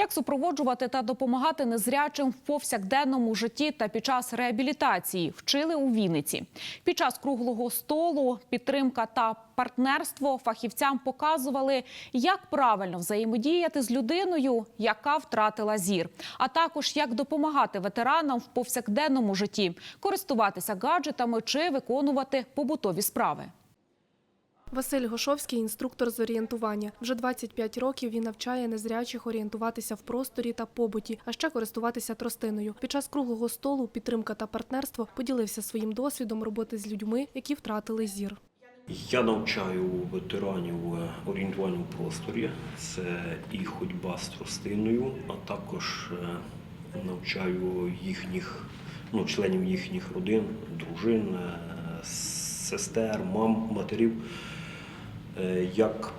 Як супроводжувати та допомагати незрячим в повсякденному житті та під час реабілітації вчили у Вінниці. Під час круглого столу підтримка та партнерство фахівцям показували, як правильно взаємодіяти з людиною, яка втратила зір, а також як допомагати ветеранам в повсякденному житті, користуватися гаджетами чи виконувати побутові справи. Василь Гошовський – інструктор з орієнтування. Вже 25 років він навчає незрячих орієнтуватися в просторі та побуті, а ще користуватися тростиною. Під час круглого столу підтримка та партнерство поділився своїм досвідом роботи з людьми, які втратили зір. Я навчаю ветеранів е, орієнтуванню в просторі. Це і ходьба з тростиною, а також е, навчаю їхніх, ну, членів їхніх родин, дружин, е, сестер, мам, матерів, як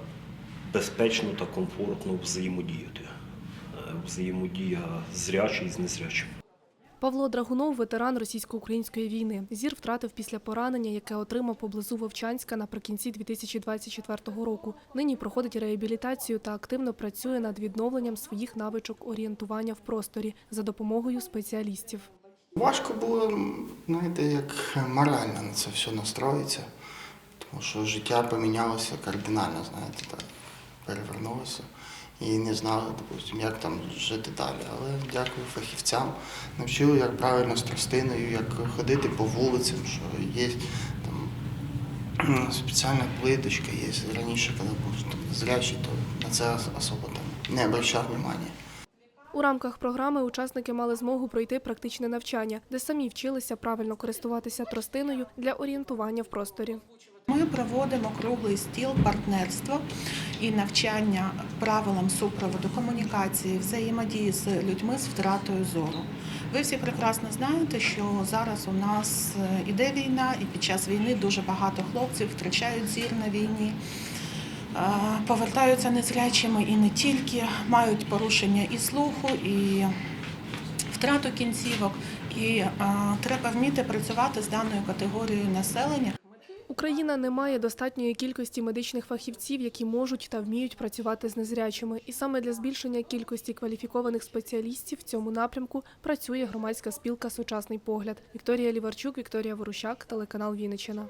безпечно та комфортно взаємодіяти. Е, Взаємодія зрячий з незрячим. Павло Драгунов – ветеран російсько-української війни. Зір втратив після поранення, яке отримав поблизу Вовчанська наприкінці 2024 року. Нині проходить реабілітацію та активно працює над відновленням своїх навичок орієнтування в просторі за допомогою спеціалістів. Важко було, знаєте, як морально на це все настроїтися, тому що життя помінялося кардинально, знаєте, так, перевернулося. І не знали, допустим, як там жити далі. Але дякую фахівцям. Навчили, як правильно з тростиною, як ходити по вулицям, що є там спеціальна плиточка, є. Раніше, коли був там, зрячий, то на це особо там не обращав уваги. У рамках програми учасники мали змогу пройти практичне навчання, де самі вчилися правильно користуватися тростиною для орієнтування в просторі. Ми проводимо круглий стіл партнерство і навчання правилам супроводу комунікації, взаємодії з людьми з втратою зору. Ви всі прекрасно знаєте, що зараз у нас е, іде війна, і під час війни дуже багато хлопців втрачають зір на війні, е, повертаються незрячими і не тільки, мають порушення і слуху, і втрату кінцівок. І е, треба вміти працювати з даною категорією населення. Україна не має достатньої кількості медичних фахівців, які можуть та вміють працювати з незрячими. І саме для збільшення кількості кваліфікованих спеціалістів в цьому напрямку працює громадська спілка Сучасний погляд. Вікторія Ліварчук, Вікторія Ворущак, телеканал Вінниччина.